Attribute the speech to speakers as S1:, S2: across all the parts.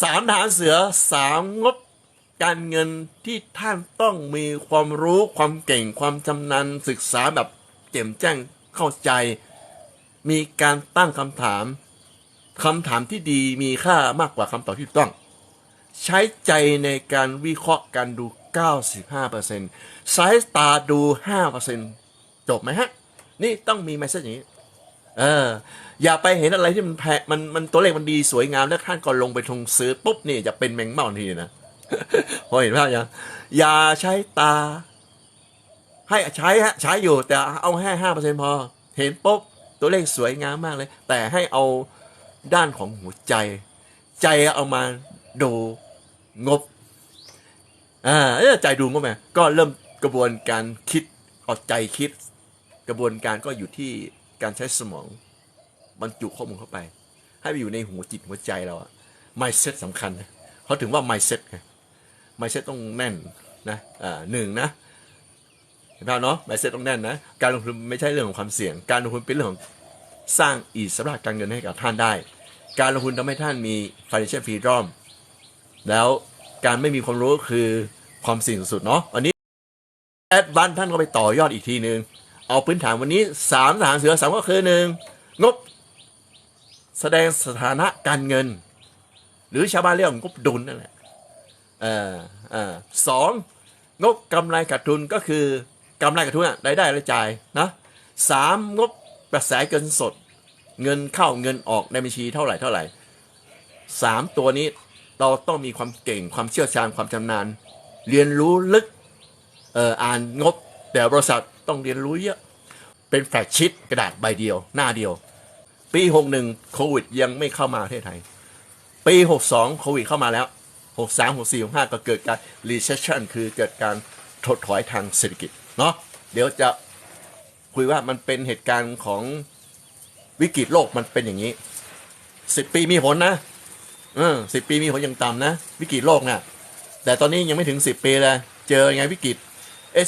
S1: สามฐานเสือสามงบการเงินที่ท่านต้องมีความรู้ความเก่งความชำนาญศึกษาแบบแจ่มแจ้งเข้าใจ มีการตั้งคำถามคำถามที่ดีมีค่ามากกว่าคำตอบที่ถูกต้อง ใช้ใจในการวิเคราะห์การดู 95%ใช้ตาดู 5%จบไหมฮะ นี่ต้องมี message อย่างนี้ เออ อย่าไปเห็นอะไรที่มันแพงมันมันตัวเลขมันดีสวยงามแล้วท่านก็ลงไปทงซื้อปุ๊บนี่จะเป็นแมงเม่าทันทีนะพอเห็นภาพยังอย่าใช้ตา ให้ใช้ฮะใช้อยู่แต่เอาแค่ห้าเปอร์เซ็นพอ เห็นปุ๊บตัวเลขสวยงามมากเลย แต่ให้เอาด้านของหัวใจ ใจเอามาดูงบอ่าใจดูงบไหมก็เริ่มกระบวนการคิดเอาใจคิด กระบวนการก็อยู่ที่ การใช้สมองบรรจุข้อมูลเข้าไป ให้ไปอยู่ในหัวจิตหัวใจเราอะ mindset สำคัญนะเขาถึงว่า mindset ไง mindset ต้องแน่นนะอ่าหนึ่งนะเห็นไหมเนาะ mindset ต้องแน่นนะ การลงทุนไม่ใช่เรื่องของความเสี่ยง การลงทุนเป็นเรื่องของสร้างอิสระการเงินให้กับท่านได้ การลงทุนทำให้ท่านมี financial freedom แล้วการไม่มีความรู้คือความเสี่ยงสุดๆเนาะอันนี้แอดวานท่านก็ไปต่อยอดอีกทีหนึ่ง เอาพื้นฐานวันนี้สามฐานเสือสามก็คือหนึ่งงบ แสดงสถานะการเงิน หรือชาวบ้านเรียกงบดุลนั่นแหละเอ่าอ่าสองงบกำไรขาดทุนก็คือกำไรขาดทุนอะรายได้รายจ่ายนะสามงบกระแสเงินสด เงินเข้าเงินออกในบัญชีเท่าไหร่เท่าไหร่สามตัวนี้เราต้องมีความเก่งความเชี่ยวชาญความชำนาญ เรียนรู้ลึกเอ่ออ่านงบแต่บริษัท ต้องเรียนรู้เยอะ เป็นแฟลชชีตกระดาษใบเดียว หน้าเดียว ปี 61 โควิดยังไม่เข้ามาประเทศไทย ปี 62 โควิดเข้ามาแล้ว 63 64 65 ก็เกิดการ recession คือเกิดการถดถอยทางเศรษฐกิจเนาะเดี๋ยวจะคุยว่ามันเป็นเหตุการณ์ของวิกฤตโลกมันเป็นอย่างนี้10ปีมีผลนะเออสิบปีมีผลยังต่ำนะ วิกฤตโลกนะ่ะแต่ตอนนี้ยังไม่ถึง10ปีเลยเจอไงวิกฤต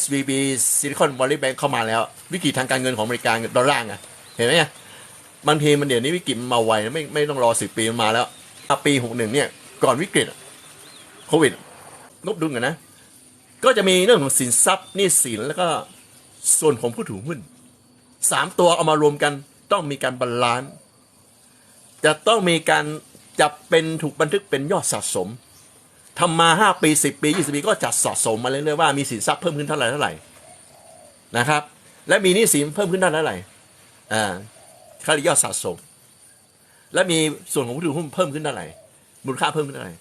S1: SVB Silicon Valley Bank เข้ามาแล้ว วิกฤตทางการเงินของอเมริกาดอลลาร์ไงเห็นไหมเนี่ยบางทีมันเดี๋ยวนี้วิกฤตมันมาไวไม่ไม่ต้องรอสิปีมันมาแล้วปีหกหนึ่งเนี่ยก่อนวิกฤตโควิดงบดุลกันนะ ก็จะมีเรื่องของสินทรัพย์หนี้สินแล้วก็ส่วนของผู้ถือหุ้นสามตัวเอามารวมกันต้องมีการบาลานซ์จะต้องมีการจับเป็นถูกบันทึกเป็นยอดสะสม ทำมาห้าปีสิบปียี่สิบปีก็จัดสะสมมาเรื่อยๆว่ามีสินทรัพย์เพิ่มขึ้นเท่าไหร่เท่าไหร่นะครับ และมีหนี้สินเพิ่มขึ้นเท่าไหร่เท่าไหร่อ่าค่าเรียกยอดสะสม และมีส่วนของผู้ถือหุ้นเพิ่มขึ้นเท่าไหร่มูลค่าเพิ่มขึ้นเท่าไหร่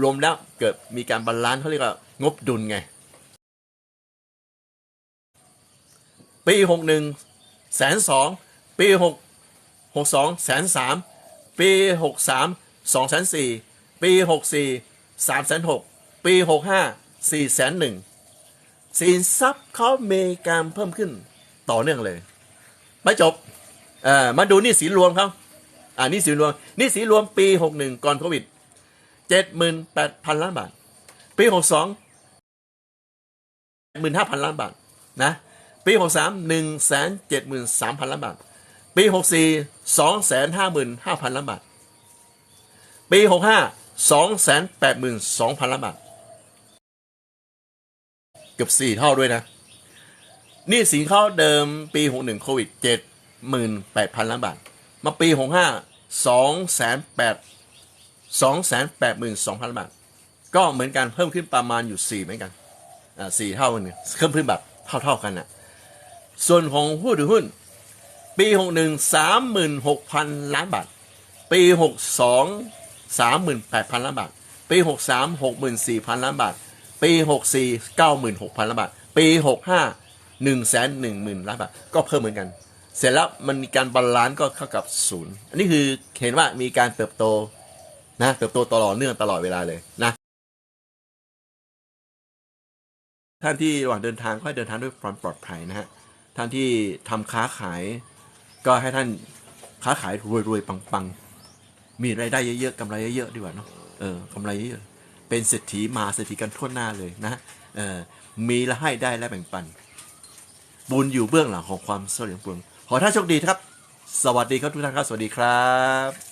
S1: รวมแล้วเกิดมีการบาลานซ์เขาเรียกว่างบดุลไง ปีหกหนึ่งแสนสองปีหกหกสองแสนสามปีหกสามสองแสนสี่ปีหกสี่ สามแสนหกปีหกห้าสี่แสนหนึ่งสินทรัพย์เขามีการเพิ่มขึ้นต่อเนื่องเลย ไม่จบเอ่อมาดูนี่สินรวมเขาอ่านี่สินรวมนี่สินรวมปีหกหนึ่งก่อนโควิดเจ็ดหมื่นแปดพันล้านบาท ปีหกสองหมื่นห้าพันล้านบาทนะปีหกสามหนึ่งแสนเจ็ดหมื่นสามพันล้านบาท ปีหกสี่สองแสนห้าหมื่นห้าพันล้านบาท ปีหกห้า สองแสนแปดหมื่นสองพันล้านบาท เกือบสี่เท่าด้วยนะ นี่สินเขาเดิมปีหกหนึ่งโควิดเจ็ดหมื่นแปดพันล้านบาท มาปีหกห้าสองแสนแปดสองแสนแปดหมื่นสองพันล้านบาท ก็เหมือนกันเพิ่มขึ้นประมาณอยู่สี่เหมือนกัน อ่าสี่เท่ากันเนี่ยเพิ่มขึ้นแบบเท่า ๆกันน่ะส่วนของผู้ถือหุ้น ปีหกหนึ่งสามหมื่นหกพันล้านบาท ปีห กสองสามหมื่นแปดพันล้านบาท ปีหกสามหกหมื่นสี่พันล้านบาท ปีหกสี่เก้าหมื่นหกพันล้านบาท ปีหกห้าหนึ่งแสนหนึ่งหมื่นล้านบาท ก็เพิ่มเหมือนกัน เสร็จแล้วมันมีการบาลานซ์ก็เข้ากับศูนย์อันนี้คือเห็นว่ามีการเติบโตนะเติบโตตลอดเนื่องตลอดเวลาเลยนะท่านที่ระหว่างเดินทางก็ให้เดินทางด้วยความปลอดภัยนะฮะท่านที่ทำค้าขาย ก็ให้ท่านค้าขายรวยๆปังๆ มีรายได้เยอะๆกำไรเยอะๆดีกว่าเนาะเออกำไรเยอะเป็นเศรษฐีมาเศรษฐีกันทั่วหน้าเลยนะเออมีและให้ได้และแบ่งปัน บุญอยู่เบื้องหลังของความสำเร็จของปวงขอท่านโชคดีครับ สวัสดีครับทุกท่านครับ สวัสดีครับ